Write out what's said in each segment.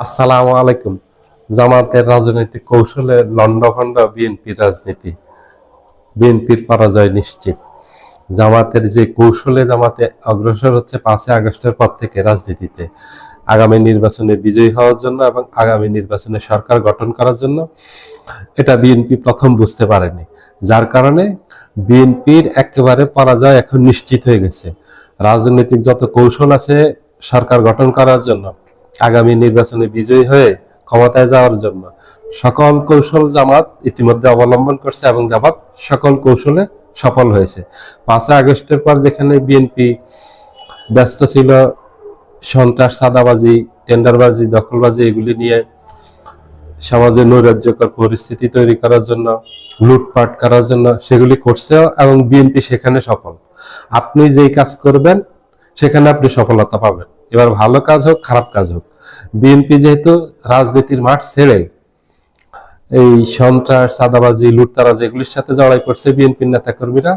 আসসালামু আলাইকুম। জামাতের রাজনৈতিক কৌশলে লন্ডভন্ড বিএনপির রাজনীতি, বিএনপির পরাজয় নিশ্চিত। জামাতের যে কৌশলে জামাতে অগ্রসর হচ্ছে পাঁচই আগস্টের পর থেকে রাজনীতিতে। আগামী নির্বাচনে বিজয়ী হওয়ার জন্য এবং আগামী নির্বাচনে সরকার গঠন করার জন্য এটা বিএনপি প্রথম বুঝতে পারেনি। যার কারণে বিএনপির একেবারে পরাজয় এখন নিশ্চিত হয়ে গেছে। রাজনৈতিক যত কৌশল আছে সরকার গঠন করার জন্য আগামী নির্বাচনে বিজয়ী হয়ে ক্ষমতায় যাওয়ার জন্য সকল কৌশল জামাত ইতিমধ্যে অবলম্বন করছে এবং জামাত সকল কৌশলে সফল হয়েছে। পাঁচই আগস্টের পর যেখানে বিএনপি ব্যস্ত ছিল, সন্ত্রাস সাদাবাজি টেন্ডারবাজি, দখলবাজি, এগুলি নিয়ে সমাজে নৈরাজ্যকর পরিস্থিতি তৈরি করার জন্য, লুটপাট করার জন্য সেগুলি করছে এবং বিএনপি সেখানে সফল। আপনি যেই কাজ করবেন, সেখানে আপনি সফলতা পাবেন। এবার ভালো কাজ হোক, খারাপ কাজ হোক। বিএনপি যেহেতু রাজনীতির মাঠ ছেড়ে এই সন্ত্রাস সাদাবাজি লুটতারাজ এগুলির সাথে জড়াই পড়ছে বিএনপির নেতাকর্মীরা,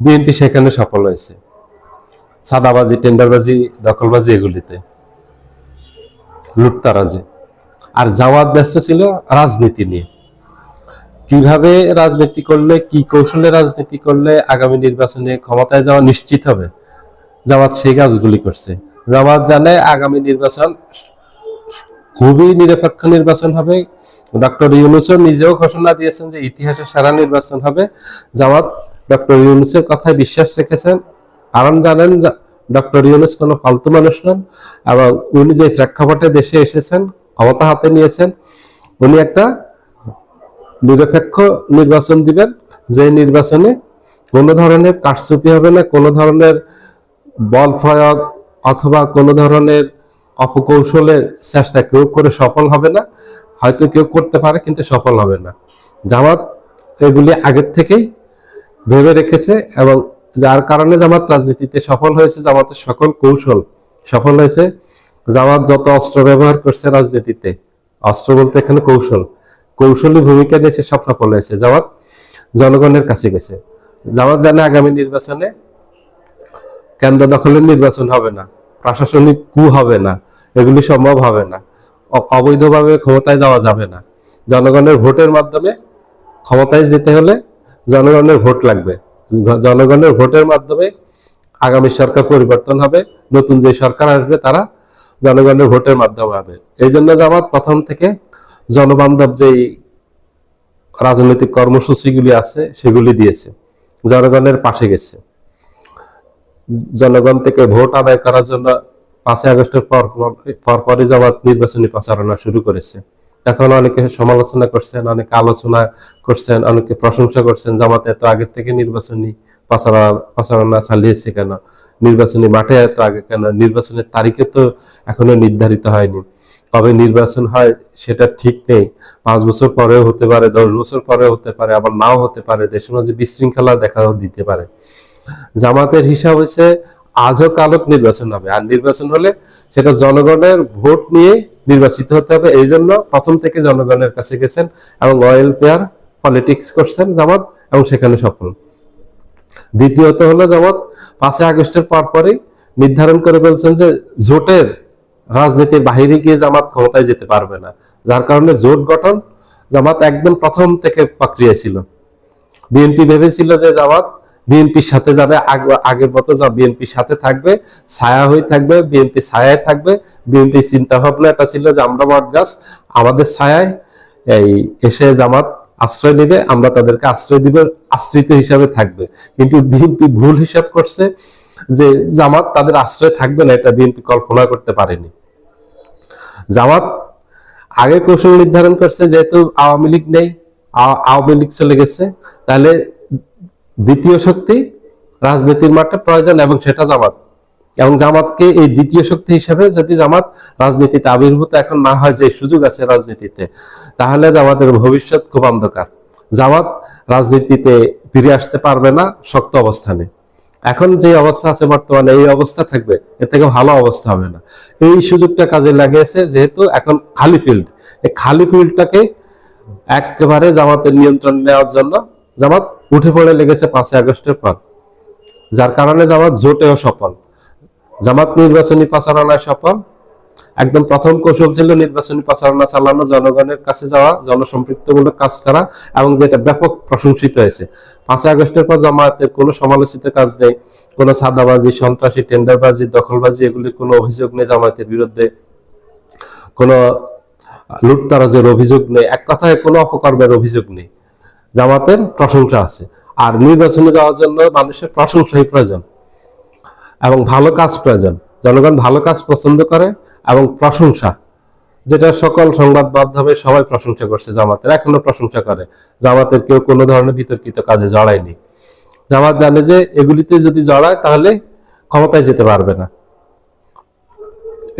বিএনপি সেখানে সফল হয়েছে। সাদাবাজি টেন্ডারবাজি, দখলবাজি এগুলিতে। লুটতারাজে। আর জামাত ব্যস্ত ছিল রাজনীতি নিয়ে। কীভাবে রাজনীতি করলে, কি কৌশলে রাজনীতি করলে আগামী নির্বাচনে ক্ষমতায় যাওয়া নিশ্চিত হবে? জামাত সেই কাজগুলি করছে। জামাত জানে আগামী নির্বাচন খুবই নিরপেক্ষ নির্বাচন হবে। ডক্টর ইউনুসও নিজেও ঘোষণা দিয়েছেন যে ইতিহাসে সারা নির্বাচন হবে। জামাত ডক্টর ইউনুসের কথায় বিশ্বাস রেখেছেন। কারণ জানেন ডক্টর ইউনুস কোনো ফালতু মানুষ নন এবং উনি যে প্রেক্ষাপটে দেশে এসেছেন, ক্ষমতা হাতে নিয়েছেন, উনি একটা নিরপেক্ষ নির্বাচন দিবেন। যে নির্বাচনে কোনো ধরনের কারচুপি হবে না, কোনো ধরনের বল প্রয়োগ অথবা কোনো ধরনের অপকৌশলের চেষ্টা কেউ করে সফল হবে না, হয়তো কেউ করতে পারে কিন্তু সফল হবে না। জামাত এগুলি আগের থেকেই ভেবে রেখেছে এবং যার কারণে জামাত রাজনীতিতে সফল হয়েছে, জামাতের সকল কৌশল সফল হয়েছে। জামাত যত অস্ত্র ব্যবহার করছে রাজনীতিতে, অস্ত্র বলতে এখানে কৌশল, কৌশলী ভূমিকা নিয়ে সে সব সফল হয়েছে। জামাত জনগণের কাছে গেছে। জামাত জানে আগামী নির্বাচনে কেন্দ্র দখলের নির্বাচন হবে না, প্রশাসনিক কু হবে না, এগুলি সম্ভব হবে না। অবৈধভাবে ক্ষমতায় যাওয়া যাবে না। জনগণের ভোটের মাধ্যমে ক্ষমতায় যেতে হলে জনগণের ভোট লাগবে। জনগণের ভোটের মাধ্যমে আগামী সরকার পরিবর্তন হবে, নতুন যে সরকার আসবে তারা জনগণের ভোটের মাধ্যমে হবে। এই জন্য জামাত প্রথম থেকে জনবান্ধব যেই রাজনৈতিক কর্মসূচিগুলি আছে, সেগুলি দিয়েছে। জনগণের পাশে গেছে। জনগণ থেকে ভোট আদায় করার জন্য পাঁচই আগস্টের পর পর জামাত নির্বাচনী প্রচারণা শুরু করেছে। এখন অনেকে সমালোচনা করছেন, অনেকে আলোচনা করছেন, অনেকে প্রশংসা করছেন, জামাত এত আগের থেকে নির্বাচনী প্রচারণা চালিয়েছে কেন? নির্বাচনী মাঠে এত আগে কেন? নির্বাচনের তারিখে তো এখনও নির্ধারিত হয়নি। কবে নির্বাচন হয় সেটা ঠিক নেই। পাঁচ বছর পরেও হতে পারে, দশ বছর পরেও হতে পারে, আবার নাও হতে পারে। দেশের মাঝে বিশৃঙ্খলা দেখাও দিতে পারে। জামাতের হিসাব হচ্ছে আজও কালক নির্বাচন হবে। আর নির্বাচন হলে সেটা জনগণের ভোট নিয়ে নির্বাচিত হতে হবে। এই জন্য প্রথম থেকে জনগণের কাছে গেছেন এবং অয়েল পেয়ার পলিটিক্স করছেন জামাত এবং সেখানে সফল। দ্বিতীয়ত হলো জামাত, পাঁচই আগস্টের পর পরই নির্ধারণ করে বলছেন যে জোটের রাজনীতির বাহিরে গিয়ে জামাত ক্ষমতায় যেতে পারবে না। যার কারণে জোট গঠন জামাত একদম প্রথম থেকে প্রক্রিয়া ছিল। বিএনপি ভেবেছিল যে জামাত বিএনপির সাথে যাবে আগের মতো যা বিএনপির সাথে থাকবে, ছায়া হয়ে থাকবে, বিএনপি ছায়ায় থাকবে, বিএনপি চিন্তা ভাবনা এটা ছিল যে আমরা বট আমাদের ছায়ায় এই এসে জামাত আশ্রয় নেবে, আমরা তাদেরকে আশ্রয় দিব, আশ্রিত হিসাবে থাকবে। কিন্তু বিএনপি ভুল হিসাব করছে যে জামাত তাদের আশ্রয় থাকবে না, এটা বিএনপি কল্পনা করতে পারেনি। জামাত আগে কৌশল নির্ধারণ করছে, যেহেতু আওয়ামী লীগ নেই আওয়ামী লীগ চলে গেছে, তাহলে দ্বিতীয় শক্তি রাজনীতির মাঠে প্রয়োজন এবং সেটা জামাত। এবং জামাতকে এই দ্বিতীয় শক্তি হিসেবে যদি জামাত রাজনীতিতে আবির্ভূত এখন না হয়, যে সুযোগ আছে রাজনীতিতে, তাহলে জামাতের ভবিষ্যৎ খুব অন্ধকার। জামাত রাজনীতিতে ফিরে আসতে পারবে না শক্ত অবস্থানে। এখন যে অবস্থা আছে বর্তমানে, এই অবস্থা থাকবে, এর থেকে ভালো অবস্থা হবে না। এই সুযোগটা কাজে লাগিয়েছে, যেহেতু এখন খালি ফিল্ড এই খালি ফিল্ডটাকে একেবারে জামাতের নিয়ন্ত্রণ নেওয়ার জন্য জামাত উঠে পড়ে লেগেছে পাঁচই আগস্টের পর। যার কারণে জামাত জোটেও সফল। জামাত নির্বাচনী প্রচারণায় সফল। একদম প্রথম কৌশল ছিল নির্বাচনী প্রচারণা চালানো, জনগণের কাছে যাওয়া, জনসম্পৃক্তমূলক কাজ করা এবং যেটা ব্যাপক প্রশংসিত হয়েছে। পাঁচই আগস্টের পর জামায়াতের কোনো সমালোচিত কাজ নেই, কোনো ছাদাবাজি সন্ত্রাসী, টেন্ডারবাজি, দখলবাজি এগুলির কোনো অভিযোগ নেই জামায়াতের বিরুদ্ধে। কোনো লুটতারাজের অভিযোগ নেই। এক কথায় কোনো অপকর্মের অভিযোগ নেই। জামাতের প্রশংসা আছে। আর নির্বাচনে যাওয়ার জন্য মানুষের প্রশংসাই প্রয়োজন এবং ভালো কাজ প্রয়োজন। জনগণ ভালো কাজ পছন্দ করে এবং প্রশংসা, যেটা সকল সংবাদ মাধ্যমে সবাই প্রশংসা করছে জামাতের, এখনও প্রশংসা করে। জামাতের কেউ কোনো ধরনের বিতর্কিত কাজে জড়ায়নি। জামাত জানে যে এগুলিতে যদি জড়ায় তাহলে ক্ষমতায় যেতে পারবে না।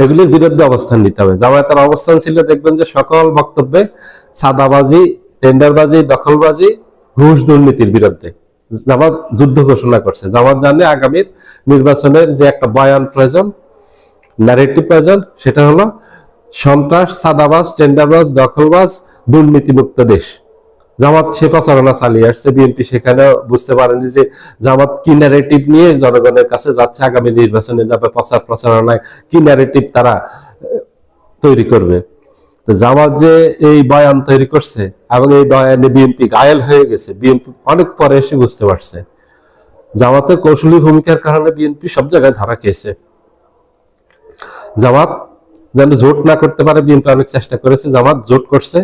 এগুলির বিরুদ্ধে অবস্থান নিতে হবে। জামায়াতের অবস্থান ছিল দেখবেন যে সকল বক্তব্যে সাদাবাজি টেন্ডারবাজি, দখলবাজি, ঘুষ দুর্নীতির বিরুদ্ধে। জামাত যুদ্ধ ঘোষণা করছে। জামাত জানে আগামীর নির্বাচনের যে একটা বয়ান প্রয়োজন ন্যারেটিভ প্রয়োজন, সেটা হলো সন্ত্রাস, সাদাবাজ, টেন্ডারবাজ, দখলবাজ, দুর্নীতিমুক্ত দেশ। জামাত সে প্রচারণা চালিয়ে আসছে। বিএনপি সেখানে বুঝতে পারেনি যে জামাত কি ন্যারেটিভ নিয়ে জনগণের কাছে যাচ্ছে আগামী নির্বাচনে, যাবে প্রচার প্রচারণায়। কি ন্যারেটিভ তারা তৈরি করবে। তো জামাত যে এই বয়ান তৈরি করছে এবং এই বয়ানে বিএনপি ঘায়েল হয়ে গেছে, বিএনপি অনেক পরে এসে বুঝতে পারছে। জামাতের কৌশলী ভূমিকার কারণে বিএনপি সব জায়গায় ধরা খেয়েছে। জামাত যেন জোট না করতে পারে, বিএনপি অনেক চেষ্টা করেছে, জামাত জোট করছে।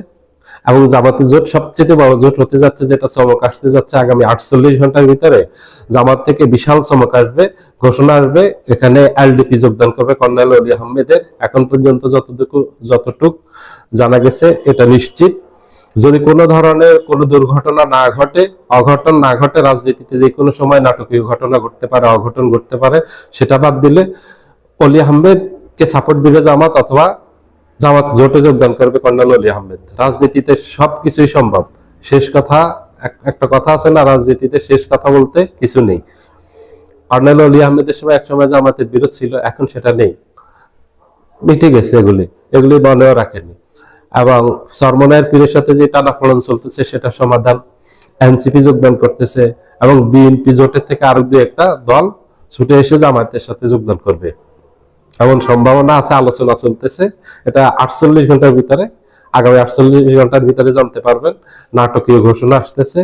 এবং জামাতের জোট, সবচেয়ে বড় জোট হতে যাচ্ছে যেটা চমক আসতে যাচ্ছে আগামী আটচল্লিশ ঘণ্টার ভিতরে। জামাত থেকে বিশাল চমক আসবে, ঘোষণা আসবে, এখানে এলডিপি যোগদান করবে কর্নেল অলি আহমেদের। এখন পর্যন্ত যতটুকু, যতটুক জানা গেছে, এটা নিশ্চিত। যদি কোনো ধরনের কোনো দুর্ঘটনা না ঘটে, অঘটন না ঘটে, রাজনীতিতে যে কোনো সময় নাটকীয় ঘটনা ঘটতে পারে, অঘটন ঘটতে পারে, সেটা বাদ দিলে অলি আহমেদকে সাপোর্ট দিবে জামাত অথবা জামাত জোটে যোগদান করবে কর্নেল অলি আহমেদ। রাজনীতিতে সবকিছুই সম্ভব। শেষ কথা একটা কথা আছে না, রাজনীতিতে শেষ কথা বলতে কিছু নেই। কর্নেল অলি আহমেদের সময় এক সময় জামাতের বিরোধ ছিল, এখন সেটা নেই। মিটে গেছে এগুলি। এগুলি মনেও রাখেনি এবং সরমনায়ের পীরের সাথে যে টানাফোড়ন চলতেছে, সেটা সমাধান। এনসিপি যোগদান করতেছে এবং বিএনপি জোটের থেকে আরও দু একটা দল ছুটে এসে জামায়াতের সাথে যোগদান করবে। এমন সম্ভাবনা আছে, আলোচনা চলতেছে। এটা আটচল্লিশ ঘণ্টার ভিতরে, আগামী আটচল্লিশ ঘণ্টার ভিতরে জানতে পারবেন। নাটকীয় ঘোষণা আসতেছে।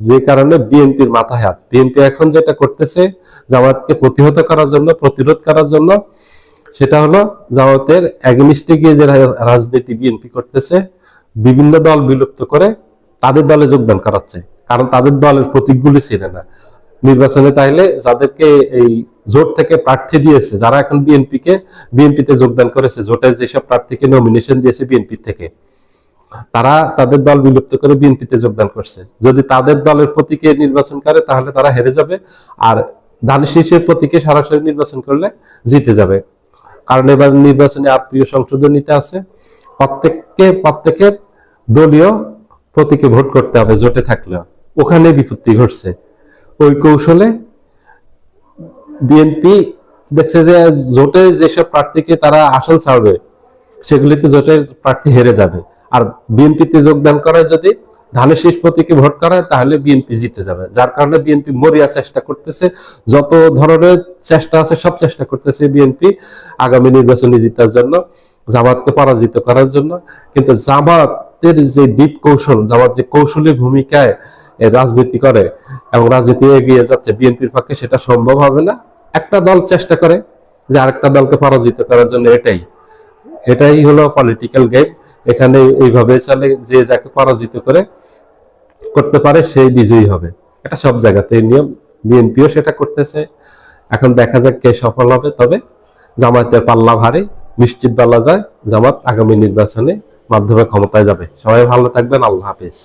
যে কারণে বিএনপির মাথায় হাত। বিএনপি এখন যেটা করতেছে জামাতকে প্রতিহত করার জন্য, প্রতিরোধ করার জন্য, সেটা হলো জামাতের এগনিস্টে গিয়ে যে রাজনীতি বিএনপি করতেছে, বিভিন্ন দল বিলুপ্ত করে তাদের দলে যোগদান করাচ্ছে। কারণ তাদের দলের প্রতীকগুলি ছিল না নির্বাচনে তাইলে যাদেরকে এই জোট থেকে প্রার্থী দিয়েছে। যারা এখন বিএনপি কে বিএনপিতে যোগদান করেছে, জোটের যেসব প্রার্থীকে নমিনেশন দিয়েছে বিএনপি থেকে, তারা তাদের দল বিলুপ্ত করে বিএনপিতে যোগদান করছে। যদি তাদের দলের প্রতীকে নির্বাচন করে, তাহলে তারা হেরে যাবে। আর ধানের শীষের প্রতীকে সরাসরি নির্বাচন করলে জিতে যাবে। কারণ এবার নির্বাচনে আর প্রিয় সংশোধনীতে আছে, প্রত্যেককে, প্রত্যেকের দলীয় প্রতীকে ভোট করতে হবে, জোটে থাকলেও। ওখানে বিপত্তি ঘটছে। ওই কৌশলে বিএনপি দেখছে যে জোটে যেসব প্রার্থীকে তারা আসল ছাড়বে, সেগুলিতে জোটের প্রার্থী হেরে যাবে। আর বিএনপিতে যোগদান করায় যদি ধানের শীষ প্রতীকে ভোট করায় তাহলে বিএনপি জিতে যাবে। যার কারণে বিএনপি মরিয়া চেষ্টা করতেছে, যত ধরনের চেষ্টা আছে সব চেষ্টা করতেছে বিএনপি আগামী নির্বাচনে জিতার জন্য, জামাতকে পরাজিত করার জন্য। কিন্তু জামাতের যে ডিপ কৌশল, জামাত যে কৌশলী ভূমিকায় রাজনীতি করে এবং রাজনীতি এগিয়ে যাচ্ছে বিএনপির পক্ষে, সেটা সম্ভব হবে না। একটা দল চেষ্টা করে যে আরেকটা দলকে পরাজিত করার জন্য এটাই। এটাই হলো পলিটিক্যাল গেম এখানে এইভাবে চলে যে যাকে পরাজিত করে করতে পারে, সেই বিজয়ী হবে। এটা সব জায়গাতে নিয়ম। বিএনপিও সেটা করতেছে। এখন দেখা যাক কে সফল হবে। তবে জামায়াতের পাল্লা ভারী, নিশ্চিত বলা যায়। জামাত আগামী নির্বাচনে মাধ্যমে ক্ষমতায় যাবে। সবাই ভালো থাকবেন। আল্লাহ হাফেজ।